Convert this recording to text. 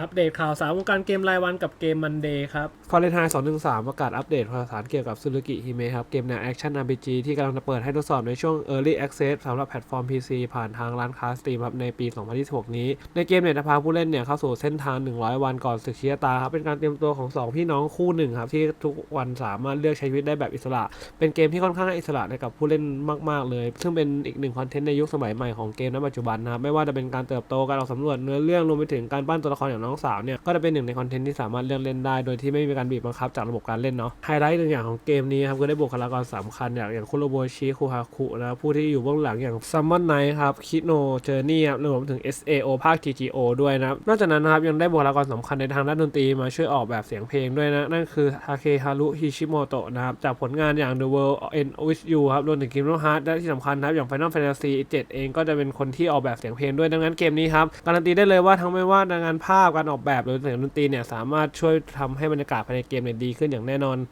อัปเดตข่าวสารวงการเกมรายวันกับเกมมันเดย์ครับฟอร์เรนไฮ213 ประกาศอัปเดตข่าวสารเกี่ยวกับซูรุกิฮิเมะครับ เกมแนวแอคชั่น RPG ที่กำลังจะเปิดให้ทดสอบในช่วง Early Access สำหรับแพลตฟอร์ม PC ผ่านทางร้านค้าสตรีมครับในปี 2026 นี้ ในเกมเนี่ยจะพาผู้เล่นเนี่ยเข้าสู่เส้นทาง 100 วันก่อนศึกชิยตาครับ เป็นการเตรียมตัวของ 2 พี่น้องคู่หนึ่งครับ ที่ทุกวันสามารถเลือกใช้ชีวิตได้แบบอิสระ เป็นเกมที่ค่อนข้างอิสระให้กับผู้เล่นมากๆ เลย ซึ่งเป็นอีกหนึ่งคอนเทนต์ในยุคสมัยใหม่ของเกมณปัจจุบันนะครับไม่ว่าจะเป็นการเติบโตการออกสำรวจเนื้อเรื่องรวมไปถึงการปั้นตัวละครอย่างน้องสาวเนี่ยก็จะเป็นหนึ่งในคอนเทนต์ที่สามารถเลือกเล่นได้ โดยที่ไม่มีการบีบบังคับจากระบบการเล่นเนาะไฮไลท์หนึ่งอย่างของเกมนี้ครับก็ได้บุคลากรสำคัญอย่างอย่างคุโรโบชิคุฮาคุนะผู้ที่อยู่เบื้องหลังอย่างซัมมอนไนท์ครับคิโนเจอร์นี่ครับรวมถึง SAO ภาค GGO ด้วยนะนอกจากนั้นนะครับยังได้บุคลากรสำคัญในทางด้านดนตรีมาช่วยออกแบบเสียงเพลงด้วยนะนั่นคือทาเคฮารุฮิชิโมโตะนะครับจากผลงานอย่าง The World End with You ครับรวมถึง Kingdom Hearts และที่สำคัญนะครับอย่าง Final Fantasy 7 เองก็จะเป็นคนที่ออกแบบเสียงเพลงด้วยดังนั้นเกมนี้ครับการันตีได้เลยว่าทั้งไม่ว่าในงานภาพการออกแบบหรือเสียงดนตรีเนี่ยสามารถช่วยทำให้บรรยากาศภายในเกมเนี่ยดีขึ้นอย่างแน่นอน